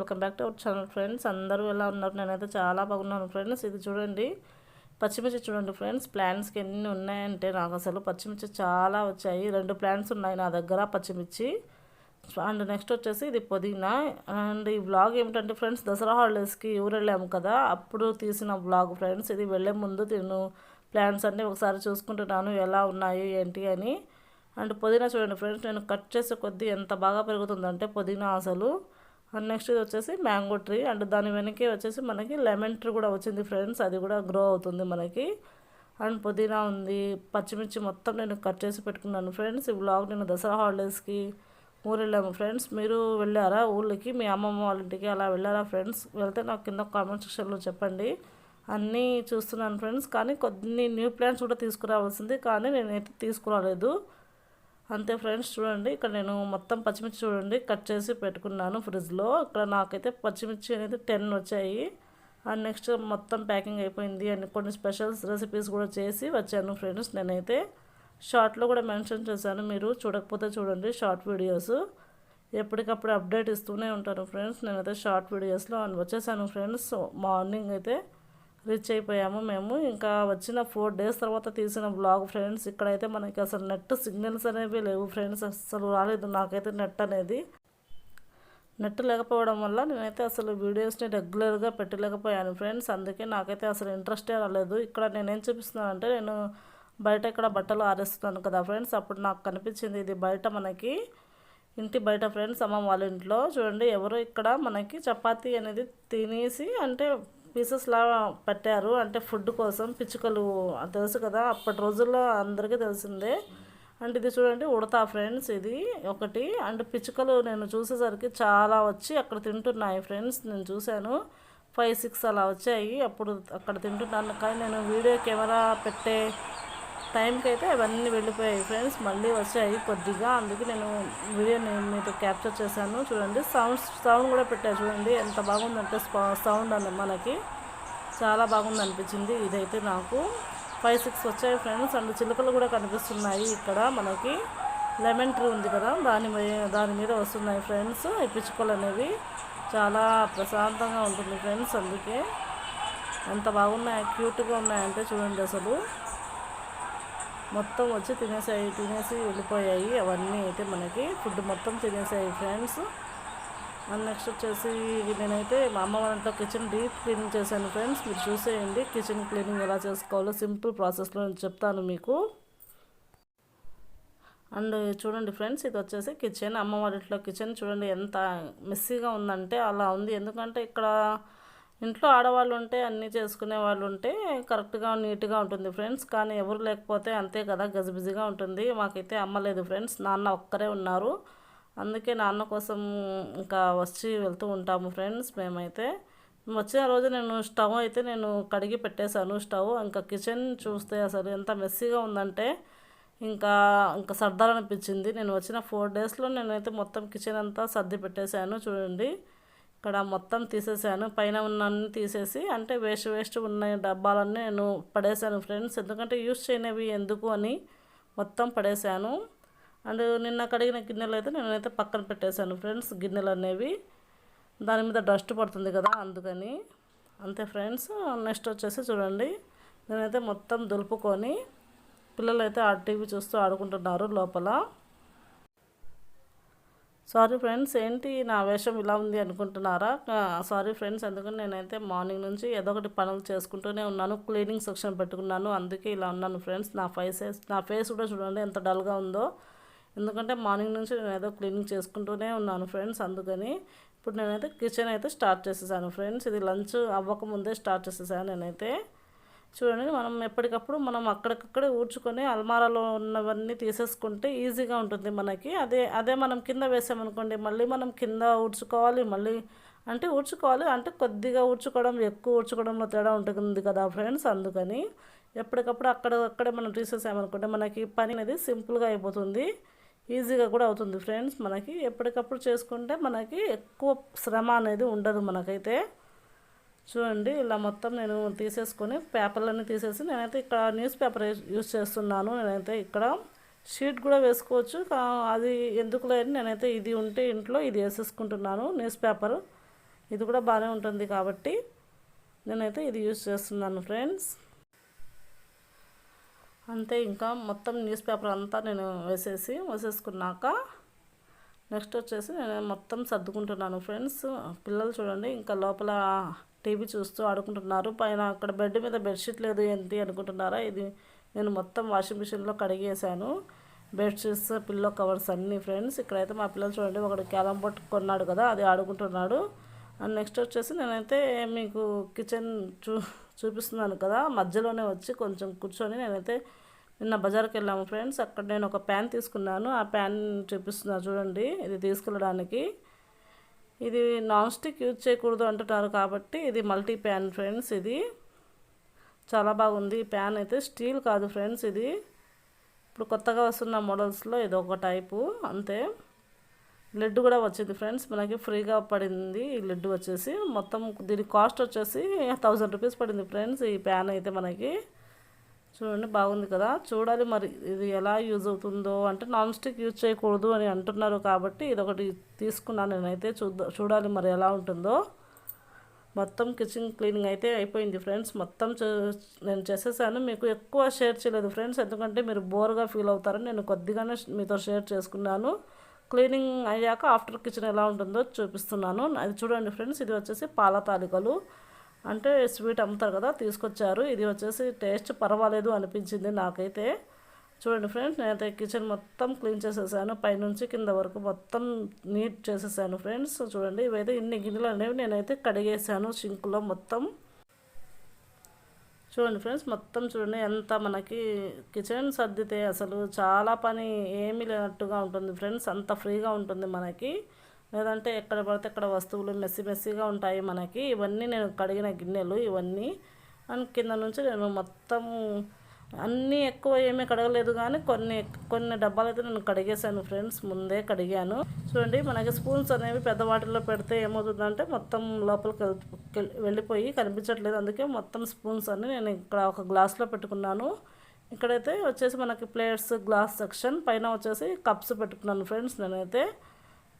Welcome back to our channel friends. అందరూ ఎలా ఉన్నారు? నేనైతే చాలా బాగున్నాను ఫ్రెండ్స్. ఇది చూడండి. పచ్చిమిర్చి చూడండి ఫ్రెండ్స్. ప్లాంట్స్కి ఎన్ని ఉన్నాయంటే నాకు అసలు పచ్చిమిర్చి చాలా వచ్చాయి. రెండు ప్లాంట్స్ ఉన్నాయి నా దగ్గర పచ్చిమిర్చి. అండ్ నెక్స్ట్ వచ్చేసి ఇది పుదీనా. అండ్ ఈ బ్లాగ్ ఏమిటంటే ఫ్రెండ్స్ దసరా హాలిడేస్కి ఊరు వెళ్ళాము కదా అప్పుడు తీసిన బ్లాగ్ ఫ్రెండ్స్. ఇది వెళ్ళే ముందు నేను ప్లాంట్స్ అన్నీ ఒకసారి చూసుకుంటున్నాను ఎలా ఉన్నాయి ఏంటి అని. అండ్ పుదీనా చూడండి ఫ్రెండ్స్ నేను కట్ చేసే కొద్దీ ఎంత బాగా పెరుగుతుందంటే పుదీనా అసలు. నెక్స్ట్ ఇది వచ్చేసి మ్యాంగో ట్రీ. అండ్ దాని వెనకే వచ్చేసి మనకి లెమన్ ట్రీ కూడా వచ్చింది ఫ్రెండ్స్. అది కూడా గ్రో అవుతుంది మనకి. అండ్ పుదీనా ఉంది. పచ్చిమిర్చి మొత్తం నేను కట్ చేసి పెట్టుకున్నాను ఫ్రెండ్స్. ఈ బ్లాగ్ నేను దసరా హాలిడేస్కి ఊరు వెళ్ళాము ఫ్రెండ్స్. మీరు వెళ్ళారా ఊళ్ళకి? మీ అమ్మమ్మ వాళ్ళ ఇంటికి అలా వెళ్ళారా ఫ్రెండ్స్? వెళ్తే నాకు కింద కామెంట్ సెక్షన్లో చెప్పండి. అన్నీ చూస్తున్నాను ఫ్రెండ్స్. కానీ కొన్ని న్యూ ప్లాంట్స్ కూడా తీసుకురావాల్సింది. కానీ నేనైతే తీసుకురాలేదు. అంతే ఫ్రెండ్స్ చూడండి. ఇక్కడ నేను మొత్తం పచ్చిమిర్చి చూడండి. కట్ చేసి పెట్టుకున్నాను ఫ్రిడ్జ్లో. ఇక్కడ నాకైతే పచ్చిమిర్చి అనేది టెన్ వచ్చాయి. అండ్ నెక్స్ట్ మొత్తం ప్యాకింగ్ అయిపోయింది. అండ్ కొన్ని స్పెషల్స్ రెసిపీస్ కూడా చేసి వచ్చాను ఫ్రెండ్స్. నేనైతే షార్ట్లో కూడా మెన్షన్ చేశాను. మీరు చూడకపోతే చూడండి షార్ట్ వీడియోస్. ఎప్పటికప్పుడు అప్డేట్ ఇస్తూనే ఉంటాను ఫ్రెండ్స్. నేనైతే షార్ట్ వీడియోస్లో వచ్చేసాను ఫ్రెండ్స్. మార్నింగ్ అయితే రీచ్ అయిపోయాము మేము. ఇంకా వచ్చిన ఫోర్ డేస్ తర్వాత తీసిన బ్లాగ్ ఫ్రెండ్స్ ఇక్కడైతే మనకి అసలు నెట్ సిగ్నల్స్ అనేవి లేవు ఫ్రెండ్స్ అసలు రాలేదు నాకైతే నెట్ అనేది. నెట్ లేకపోవడం వల్ల నేనైతే అసలు వీడియోస్ని రెగ్యులర్గా పెట్టలేకపోయాను ఫ్రెండ్స్ అందుకే నాకైతే అసలు ఇంట్రెస్టే రాలేదు. ఇక్కడ నేనేం చూపిస్తున్నానంటే నేను బయట ఇక్కడ బట్టలు ఆరేస్తున్నాను కదా ఫ్రెండ్స్ అప్పుడు నాకు కనిపించింది ఇది బయట మనకి ఇంటి బయట ఫ్రెండ్స్ అమ్మ వాళ్ళ ఇంట్లో. చూడండి ఎవరో ఇక్కడ మనకి చపాతీ అనేది తినేసి అంటే పీసెస్లా పెట్టారు. అంటే ఫుడ్ కోసం పిచ్చుకలు తెలుసు కదా అప్పటి రోజుల్లో అందరికీ తెలిసిందే. అండ్ ఇది చూడండి ఉడతా ఫ్రెండ్స్ ఇది ఒకటి. అండ్ పిచ్చుకలు నేను చూసేసరికి చాలా వచ్చి అక్కడ తింటున్నాయి ఫ్రెండ్స్ నేను చూశాను. ఫైవ్ సిక్స్ అలా వచ్చాయి. అప్పుడు అక్కడ తింటున్నాను. కానీ నేను వీడియో కెమెరా పెట్టే టైంకి అయితే అవన్నీ వెళ్ళిపోయాయి ఫ్రెండ్స్. మళ్ళీ వచ్చాయి కొద్దిగా. అందుకే నేను వీడియోని మీతో క్యాప్చర్ చేశాను. చూడండి సౌండ్ సౌండ్ కూడా పెట్టా చూడండి. ఎంత బాగుందంటే సౌండ్ అన్న మనకి. చాలా బాగుంది అనిపించింది. ఇదైతే నాకు ఫైవ్ సిక్స్ వచ్చాయి ఫ్రెండ్స్. అండ్ చిలుకలు కూడా కనిపిస్తున్నాయి ఇక్కడ మనకి. లెమన్ ట్రీ ఉంది కదా దాని దాని మీద వస్తున్నాయి ఫ్రెండ్స్. ఈ పిచ్చుకలు అనేవి చాలా ప్రశాంతంగా ఉంటుంది ఫ్రెండ్స్. అందుకే ఎంత బాగున్నాయి క్యూట్గా ఉన్నాయంటే చూడండి అసలు. మొత్తం వచ్చి తినేసాయి తినేసి వెళ్ళిపోయాయి. అవన్నీ అయితే మనకి ఫుడ్ మొత్తం తినేసాయి ఫ్రెండ్స్. అండ్ నెక్స్ట్ వచ్చేసి నేనైతే మా అమ్మ వాళ్ళ కిచెన్ డీప్ క్లీనింగ్ చేశాను ఫ్రెండ్స్. మీరు చూసేయండి కిచెన్ క్లీనింగ్ ఎలా చేసుకోవాలో సింపుల్ ప్రాసెస్లో నేను చెప్తాను మీకు. అండ్ చూడండి ఫ్రెండ్స్ ఇది వచ్చేసి కిచెన్ అమ్మ వాళ్ళ ఇంట్లో కిచెన్ చూడండి ఎంత మెస్సీగా ఉందంటే అలా ఉంది. ఎందుకంటే ఇక్కడ ఇంట్లో ఆడవాళ్ళు ఉంటే అన్నీ చేసుకునే వాళ్ళు ఉంటే కరెక్ట్గా నీట్గా ఉంటుంది ఫ్రెండ్స్. కానీ ఎవరు లేకపోతే అంతే కదా గజిబిజిగా ఉంటుంది. మాకైతే అమ్మలేదు ఫ్రెండ్స్. నాన్న ఒక్కరే ఉన్నారు. అందుకే నాన్న కోసం ఇంకా వచ్చి వెళ్తూ ఉంటాము ఫ్రెండ్స్ మేమైతే. వచ్చిన రోజు నేను స్టవ్ అయితే నేను కడిగి పెట్టేశాను స్టవ్. ఇంకా కిచెన్ చూస్తే అసలు ఎంత మెస్సీగా ఉందంటే ఇంకా ఇంకా సర్దాలనిపించింది నేను వచ్చిన ఫోర్ డేస్లో నేనైతే మొత్తం కిచెన్ అంతా సర్ది పెట్టేశాను చూడండి. ఇక్కడ మొత్తం తీసేసాను. పైన ఉన్న తీసేసి అంటే వేస్ట్ వేస్ట్ ఉన్న డబ్బాలన్నీ నేను పడేశాను ఫ్రెండ్స్. ఎందుకంటే యూస్ చేయనివి ఎందుకు అని మొత్తం పడేశాను అండ్ నిన్న కడిగిన గిన్నెలు అయితే నేనైతే పక్కన పెట్టేశాను ఫ్రెండ్స్ గిన్నెలు అనేవి దాని మీద డస్ట్ పడుతుంది కదా అందుకని. అంతే ఫ్రెండ్స్ నెక్స్ట్ వచ్చేసి చూడండి. నేనైతే మొత్తం దులుపుకొని పిల్లలు అయితే ఆ టీవీ చూస్తూ ఆడుకుంటున్నారు లోపల. సారీ ఫ్రెండ్స్ ఏంటి నా వేషం ఇలా ఉంది అనుకుంటున్నారా? సారీ ఫ్రెండ్స్ ఎందుకంటే నేనైతే మార్నింగ్ నుంచి ఏదో ఒకటి పనులు చేసుకుంటూనే ఉన్నాను. క్లీనింగ్ సెక్షన్ పెట్టుకున్నాను. అందుకే ఇలా ఉన్నాను ఫ్రెండ్స్ నా ఫేస్ నా ఫేస్ కూడా చూడండి ఎంత డల్గా ఉందో. ఎందుకంటే మార్నింగ్ నుంచి నేను ఏదో క్లీనింగ్ చేసుకుంటూనే ఉన్నాను ఫ్రెండ్స్ అందుకని ఇప్పుడు నేనైతే కిచెన్ అయితే స్టార్ట్ చేసేసాను ఫ్రెండ్స్ ఇది లంచ్ అవ్వకముందే స్టార్ట్ చేసేసాను నేనైతే. చూడండి మనం ఎప్పటికప్పుడు మనం అక్కడికక్కడే ఊడ్చుకొని అల్మారాలో ఉన్నవన్నీ తీసేసుకుంటే ఈజీగా ఉంటుంది మనకి. అదే అదే మనం కింద వేసామనుకోండి మళ్ళీ మనం కింద ఊడ్చుకోవాలి మళ్ళీ అంటే ఊడ్చుకోవాలి అంటే కొద్దిగా ఊడ్చుకోవడం ఎక్కువ ఊడ్చుకోవడంలో తేడా ఉంటుంది కదా ఫ్రెండ్స్ అందుకని ఎప్పటికప్పుడు అక్కడ అక్కడే మనం తీసేసామనుకుంటే మనకి పని అనేది సింపుల్గా అయిపోతుంది ఈజీగా కూడా అవుతుంది ఫ్రెండ్స్ మనకి ఎప్పటికప్పుడు చేసుకుంటే మనకి ఎక్కువ శ్రమ అనేది ఉండదు మనకైతే. చూడండి ఇలా మొత్తం నేను తీసేసుకొని పేపర్లన్నీ తీసేసి నేనైతే ఇక్కడ న్యూస్ పేపర్ యూజ్ చేస్తున్నాను. నేనైతే ఇక్కడ షీట్ కూడా వేసుకోవచ్చు. అది ఎందుకు లేని నేనైతే ఇది ఉంటే ఇంట్లో ఇది వేసేసుకుంటున్నాను న్యూస్ పేపర్. ఇది కూడా బాగానే ఉంటుంది కాబట్టి నేనైతే ఇది యూస్ చేస్తున్నాను ఫ్రెండ్స్. అంతే ఇంకా మొత్తం న్యూస్ పేపర్ అంతా నేను వేసేసి వేసేసుకున్నాక నెక్స్ట్ వచ్చేసి నేను మొత్తం సర్దుకుంటున్నాను ఫ్రెండ్స్. పిల్లలు చూడండి ఇంకా లోపల టీవీ చూస్తూ ఆడుకుంటున్నారు. పైన అక్కడ బెడ్ మీద బెడ్షీట్ లేదు ఏంటి అనుకుంటున్నారా? ఇది నేను మొత్తం వాషింగ్ మిషన్లో కడిగేసాను బెడ్షీట్స్ పిల్లో కవర్స్ అన్నీ ఫ్రెండ్స్. ఇక్కడైతే మా పిల్లలు చూడండి ఒకటి క్యారమ్ బోర్డు కొన్నాడు కదా అది ఆడుకుంటున్నాడు. అండ్ నెక్స్ట్ వచ్చేసి నేనైతే మీకు కిచెన్ చూ చూపిస్తున్నాను కదా మధ్యలోనే వచ్చి కొంచెం కూర్చొని నేనైతే నిన్న బజార్కి వెళ్ళాము ఫ్రెండ్స్. అక్కడ నేను ఒక ప్యాన్ తీసుకున్నాను. ఆ ప్యాన్ చూపిస్తున్నాను చూడండి. ఇది తీసుకెళ్ళడానికి. ఇది నాన్ స్టిక్ యూజ్ చేయకూడదు అంటున్నారు కాబట్టి ఇది మల్టీ ప్యాన్ ఫ్రెండ్స్ ఇది. చాలా బాగుంది. ఈ ప్యాన్ అయితే స్టీల్ కాదు ఫ్రెండ్స్ ఇది. ఇప్పుడు కొత్తగా వస్తున్న మోడల్స్లో ఇది ఒక టైపు. అంతే. లెడ్ కూడా వచ్చింది ఫ్రెండ్స్. మనకి ఫ్రీగా పడింది ఈ లెడ్ వచ్చేసి. మొత్తం దీని కాస్ట్ వచ్చేసి థౌజండ్ రూపీస్ పడింది ఫ్రెండ్స్ ఈ ప్యాన్ అయితే మనకి. చూడండి బాగుంది కదా. చూడాలి మరి ఇది ఎలా యూజ్ అవుతుందో అంటే నాన్ స్టిక్ యూజ్ చేయకూడదు అని అంటున్నారు కాబట్టి ఇది ఒకటి తీసుకున్నాను నేనైతే చూద్దా చూడాలి మరి ఎలా ఉంటుందో. మొత్తం కిచెన్ క్లీనింగ్ అయితే అయిపోయింది ఫ్రెండ్స్. మొత్తం నేను చేసేసాను. మీకు ఎక్కువ షేర్ చేయలేదు ఫ్రెండ్స్. ఎందుకంటే మీరు బోర్గా ఫీల్ అవుతారని నేను కొద్దిగానే మీతో షేర్ చేసుకున్నాను. క్లీనింగ్ అయ్యాక ఆఫ్టర్ కిచెన్ ఎలా ఉంటుందో చూపిస్తున్నాను. అది చూడండి ఫ్రెండ్స్. ఇది వచ్చేసి పాల తాలికలు. అంటే స్వీట్ అమ్ముతారు కదా తీసుకొచ్చారు. ఇది వచ్చేసి టేస్ట్ పర్వాలేదు అనిపించింది నాకైతే. చూడండి ఫ్రెండ్స్ నేనైతే కిచెన్ మొత్తం క్లీన్ చేసేసాను. పైనుంచి కింద వరకు మొత్తం నీట్ చేసేసాను ఫ్రెండ్స్. చూడండి ఇవైతే ఇన్ని గిన్నెలు అనేవి నేనైతే కడిగేసాను సింకులో మొత్తం. చూడండి ఫ్రెండ్స్ మొత్తం చూడండి ఎంత మనకి కిచెన్ సర్దితే అసలు చాలా పని ఏమీ లేనట్టుగా ఉంటుంది ఫ్రెండ్స్. అంత ఫ్రీగా ఉంటుంది మనకి. లేదంటే ఎక్కడ పడితే అక్కడ వస్తువులు మెస్సి మెస్సిగా ఉంటాయి మనకి. ఇవన్నీ నేను కడిగిన గిన్నెలు ఇవన్నీ. అండ్ కింద నుంచి నేను మొత్తం అన్నీ ఎక్కువ ఏమీ కడగలేదు కానీ కొన్ని కొన్ని డబ్బాలు అయితే నేను కడిగేశాను ఫ్రెండ్స్ ముందే కడిగాను. చూడండి మనకి స్పూన్స్ అనేవి పెద్ద వాటిలో పెడితే ఏమవుతుందంటే మొత్తం లోపలికి వెళ్ళిపోయి కనిపించట్లేదు. అందుకే మొత్తం స్పూన్స్ అన్ని నేను ఇక్కడ ఒక గ్లాస్లో పెట్టుకున్నాను. ఇక్కడైతే వచ్చేసి మనకి ప్లేట్స్ గ్లాస్ సెక్షన్ పైన వచ్చేసి కప్స్ పెట్టుకున్నాను ఫ్రెండ్స్ నేనైతే.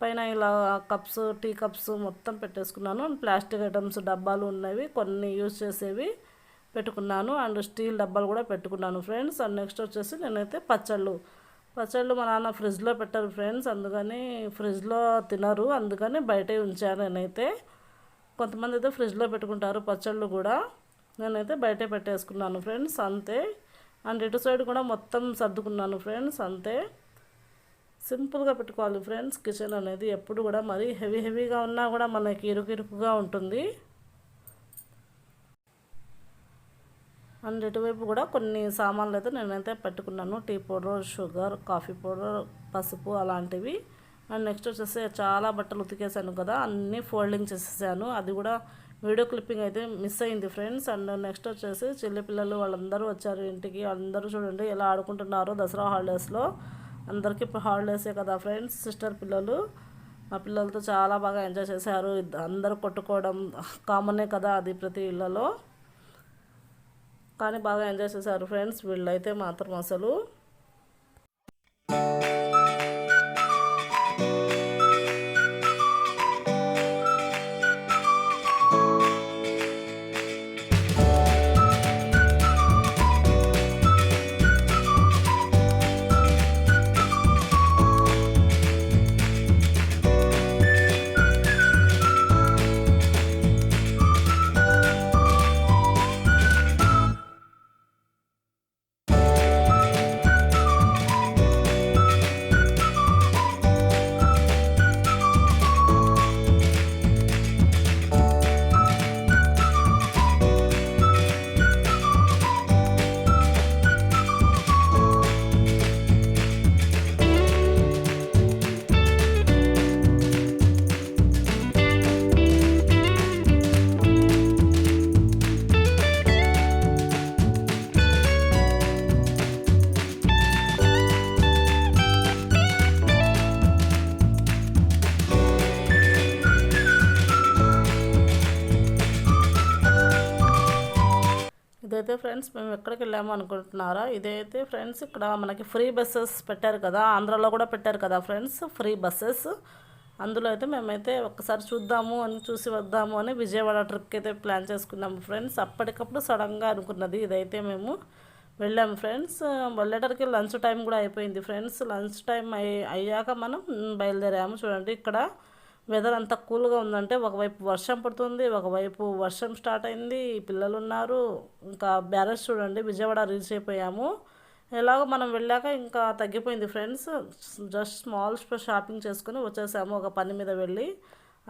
పైన ఇలా కప్స్ టీ కప్స్ మొత్తం పెట్టేసుకున్నాను. ప్లాస్టిక్ ఐటమ్స్ డబ్బాలు ఉన్నవి కొన్ని యూజ్ చేసేవి పెట్టుకున్నాను. అండ్ స్టీల్ డబ్బాలు కూడా పెట్టుకున్నాను ఫ్రెండ్స్ అండ్ నెక్స్ట్ వచ్చేసి నేనైతే పచ్చళ్ళు. పచ్చళ్ళు మా నాన్న ఫ్రిడ్జ్లో పెట్టారు ఫ్రెండ్స్ అందుకని ఫ్రిడ్జ్లో తినరు. అందుకని బయటే ఉంచాను నేనైతే. కొంతమంది అయితే ఫ్రిడ్జ్లో పెట్టుకుంటారు పచ్చళ్ళు కూడా. నేనైతే బయటే పెట్టేసుకున్నాను ఫ్రెండ్స్ అంతే. అండ్ ఇటు సైడ్ కూడా మొత్తం సర్దుకున్నాను ఫ్రెండ్స్ అంతే. సింపుల్గా పెట్టుకోవాలి ఫ్రెండ్స్. కిచెన్ అనేది ఎప్పుడు కూడా మరీ హెవీ హెవీగా ఉన్నా కూడా మనకి ఇరుకు ఇరుకుగా ఉంటుంది. అండ్ ఇటువైపు కూడా కొన్ని సామాన్లు అయితే నేనైతే పెట్టుకున్నాను. Tea powder sugar coffee powder పసుపు అలాంటివి. అండ్ నెక్స్ట్ వచ్చేసి చాలా బట్టలు ఉతికేసాను కదా అన్నీ ఫోల్డింగ్ చేసేసాను. అది కూడా వీడియో క్లిప్పింగ్ అయితే మిస్ అయింది ఫ్రెండ్స్. అండ్ నెక్స్ట్ వచ్చేసి చెల్లి పిల్లలు వాళ్ళందరూ వచ్చారు ఇంటికి. అందరూ చూడండి ఎలా ఆడుకుంటున్నారో దసరా హాలిడేస్లో. అందరికీ ఇప్పుడు హాలిడేసే కదా ఫ్రెండ్స్ సిస్టర్ పిల్లలు. మా పిల్లలతో చాలా బాగా ఎంజాయ్ చేశారు. అందరూ కొట్టుకోవడం కామనే కదా అది ప్రతి ఇళ్ళలో కానీ బాగా ఎంజాయ్ చేశారు ఫ్రెండ్స్. వీళ్ళైతే మాత్రం అసలు ఫ్రెండ్స్ మేము ఎక్కడికి వెళ్ళాము అనుకుంటున్నారా? ఇదైతే ఫ్రెండ్స్ ఇక్కడ మనకి ఫ్రీ బస్సెస్ పెట్టారు కదా ఆంధ్రాలో కూడా పెట్టారు కదా ఫ్రెండ్స్ ఫ్రీ బస్సెస్ అందులో అయితే మేమైతే ఒక్కసారి చూద్దాము అని చూసి వద్దాము అని విజయవాడ ట్రిప్కి అయితే ప్లాన్ చేసుకున్నాము ఫ్రెండ్స్ అప్పటికప్పుడు సడన్గా అనుకున్నది ఇదైతే మేము వెళ్ళాము ఫ్రెండ్స్ వెళ్ళేటరికి లంచ్ టైం కూడా అయిపోయింది ఫ్రెండ్స్ లంచ్ టైం అయ్యి అయ్యాక మనం బయలుదేరాము చూడండి. ఇక్కడ వెదర్ అంత కూల్గా ఉందంటే ఒకవైపు వర్షం పడుతుంది ఒకవైపు వర్షం స్టార్ట్ అయింది పిల్లలు ఉన్నారు ఇంకా బ్యారెస్ చూడండి విజయవాడ రీచ్ అయిపోయాము. ఎలాగో మనం వెళ్ళాక ఇంకా తగ్గిపోయింది ఫ్రెండ్స్. జస్ట్ స్మాల్ షాపింగ్ చేసుకుని వచ్చేసాము ఒక పని మీద వెళ్ళి.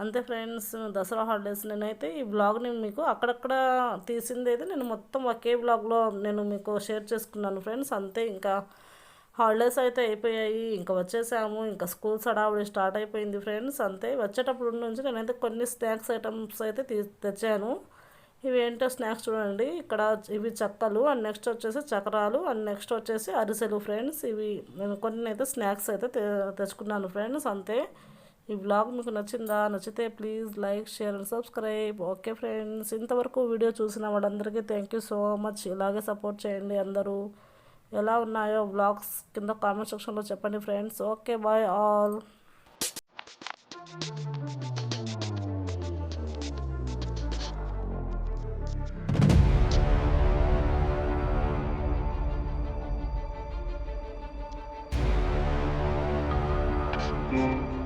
అంతే ఫ్రెండ్స్ దసరా హాలిడేస్ నేనైతే ఈ బ్లాగ్ని మీకు అక్కడక్కడ తీసింది అయితే నేను మొత్తం ఒకే బ్లాగ్లో నేను మీకు షేర్ చేసుకున్నాను ఫ్రెండ్స్. అంతే ఇంకా హాలిడేస్ అయితే అయిపోయాయి. ఇంకా వచ్చేసాము. ఇంకా స్కూల్స్ హడావుడి స్టార్ట్ అయిపోయింది ఫ్రెండ్స్. అంతే. వచ్చేటప్పుడు నుంచి నేనైతే కొన్ని స్నాక్స్ ఐటమ్స్ అయితే తీ తెచ్చాను. ఇవి ఏంటో స్నాక్స్ చూడండి. ఇక్కడ ఇవి చక్కలు అండ్ నెక్స్ట్ వచ్చేసి చక్రాలు అండ్ నెక్స్ట్ వచ్చేసి అరిసెలు ఫ్రెండ్స్. ఇవి నేను కొన్ని అయితే స్నాక్స్ అయితే తెచ్చుకున్నాను ఫ్రెండ్స్. అంతే. ఈ బ్లాగ్ మీకు నచ్చిందా? నచ్చితే please like share and subscribe. Okay friends. ఇంతవరకు వీడియో చూసిన వాళ్ళందరికీ థ్యాంక్ యూ సో మచ్. ఇలాగే సపోర్ట్ చేయండి అందరూ. ఎలా ఉన్నాయో బ్లాగ్స్ కింద కామెంట్ సెక్షన్లో చెప్పండి friends okay bye all Mm-hmm.